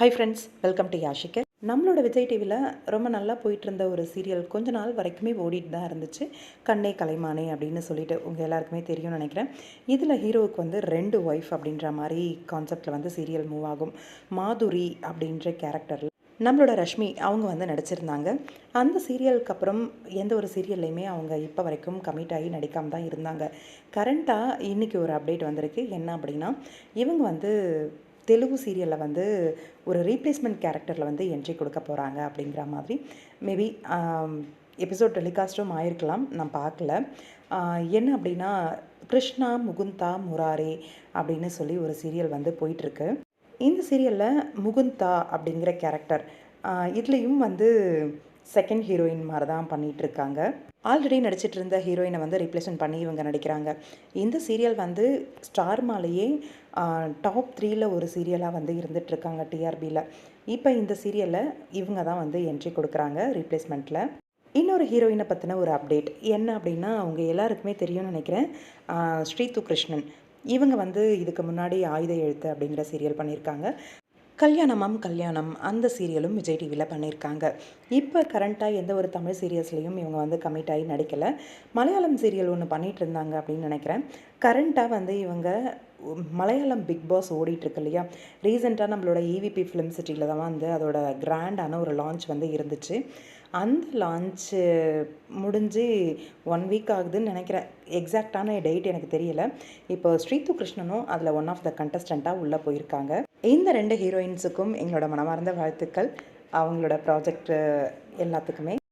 High friends welcome to யாஷிகர் நம்மளோட விஜய் டிவியில் ரொம்ப நல்லா போயிட்டு இருந்த ஒரு சீரியல் கொஞ்ச நாள் வரைக்குமே ஓடிட்டு தான் இருந்துச்சு. கண்ணே கலைமானே அப்படின்னு சொல்லிட்டு உங்கள் எல்லாருக்குமே தெரியும்னு நினைக்கிறேன். இதில் ஹீரோவுக்கு வந்து ரெண்டு ஒய்ஃப் அப்படின்ற மாதிரி கான்செப்டில் வந்து சீரியல் மூவ் ஆகும். மாதுரி அப்படின்ற கேரக்டரில் நம்மளோட ரஷ்மி அவங்க வந்து நடிச்சிருந்தாங்க. அந்த சீரியலுக்கு அப்புறம் எந்த ஒரு சீரியல்லையுமே அவங்க இப்போ வரைக்கும் கமிட் ஆகி நடிக்காமல் தான் இருந்தாங்க. கரண்ட்டாக இன்றைக்கி ஒரு அப்டேட் வந்திருக்கு. என்ன அப்படின்னா இவங்க வந்து தெலுங்கு சீரியலில் வந்து ஒரு ரீப்ளேஸ்மெண்ட் கேரக்டரில் வந்து என்ட்ரி கொடுக்க போகிறாங்க அப்படிங்கிற மாதிரி. மேபி எபிசோட் டெலிகாஸ்ட்டும் ஆயிருக்கலாம். நான் பார்க்கல. என்ன அப்படின்னா கிருஷ்ணா முகுந்தா முராரே அப்படின்னு சொல்லி ஒரு சீரியல் வந்து போயிட்டுருக்கு. இந்த சீரியலில் முகுந்தா அப்படிங்கிற கேரக்டர் இதுலேயும் வந்து செகண்ட் ஹீரோயின் மாதிரி தான் பண்ணிகிட்ருக்காங்க ஆல்ரெடி நடிச்சிட்டு இருந்த ஹீரோயினை வந்து ரீப்ளேஸ்மெண்ட் பண்ணி இவங்க நடிக்கிறாங்க. இந்த சீரியல் வந்து ஸ்டார் மாலையே டாப் த்ரீல ஒரு சீரியலாக வந்து இருந்துகிட்ருக்காங்க டிஆர்பியில் இப்போ இந்த சீரியலில் இவங்க தான் வந்து என்ட்ரி கொடுக்குறாங்க ரீப்ளேஸ்மெண்ட்டில் இன்னொரு ஹீரோயினை பற்றின ஒரு அப்டேட் என்ன அப்படின்னா அவங்க எல்லாருக்குமே தெரியும்னு நினைக்கிறேன். ஸ்ரீது கிருஷ்ணன் இவங்க வந்து இதுக்கு முன்னாடி ஆயுத எழுத்து அப்படிங்கிற சீரியல் பண்ணியிருக்காங்க. கல்யாணமாம் கல்யாணம். அந்த சீரியலும் விஜய் டிவியில் பண்ணியிருக்காங்க இப்போ கரண்ட்டாக எந்த ஒரு தமிழ் சீரியஸ்லேயும் இவங்க வந்து கமிட் ஆகி நடிக்கலை. மலையாளம் சீரியல் ஒன்று பண்ணிகிட்டு இருந்தாங்க அப்படின்னு நினைக்கிறேன். கரண்ட்டாக வந்து இவங்க மலையாளம் பிக் பாஸ் ஓடிட்டுருக்கு இல்லையா? ரீசெண்டாக நம்மளோட இவிபி ஈவிபி ஃபிலிம் சிட்டியில் தான் வந்து அதோட கிராண்டான ஒரு லான்ச் வந்து இருந்துச்சு. அந்த லான்ச்சு முடிஞ்சு ஒன் வீக் ஆகுதுன்னு நினைக்கிறேன். எக்ஸாக்டான டேட் எனக்கு தெரியல. இப்போ ஸ்ரீது கிருஷ்ணனும் அதில் ஒன் ஆஃப் த கண்டஸ்டண்ட்டாக உள்ளே போயிருக்காங்க. இந்த ரெண்டு ஹீரோயின்ஸுக்கும் எங்களோட மனமார்ந்த வாழ்த்துக்கள். அவங்களோட ப்ராஜெக்ட் எல்லாத்துக்குமே.